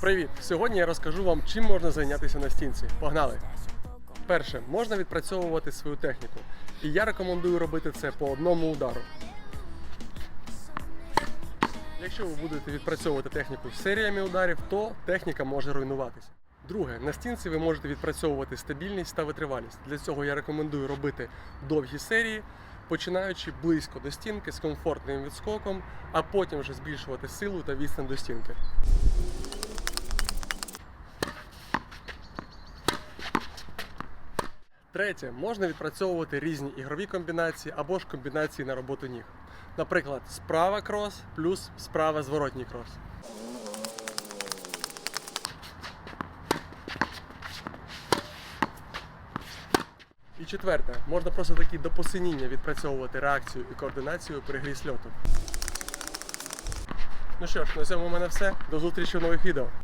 Привіт! Сьогодні я розкажу вам, чим можна зайнятися на стінці. Погнали! Перше, можна відпрацьовувати свою техніку. І я рекомендую робити це по одному удару. Якщо ви будете відпрацьовувати техніку серіями ударів, то техніка може руйнуватися. Друге, на стінці ви можете відпрацьовувати стабільність та витривалість. Для цього я рекомендую робити довгі серії, починаючи близько до стінки з комфортним відскоком, а потім вже збільшувати силу та відстань до стінки. Третє, можна відпрацьовувати різні ігрові комбінації або ж комбінації на роботу ніг. Наприклад, справа крос плюс справа зворотній крос. І четверте, можна просто таки до посиніння відпрацьовувати реакцію і координацію при грі сльоту. Ну що ж, на цьому в мене все. До зустрічі в нових відео.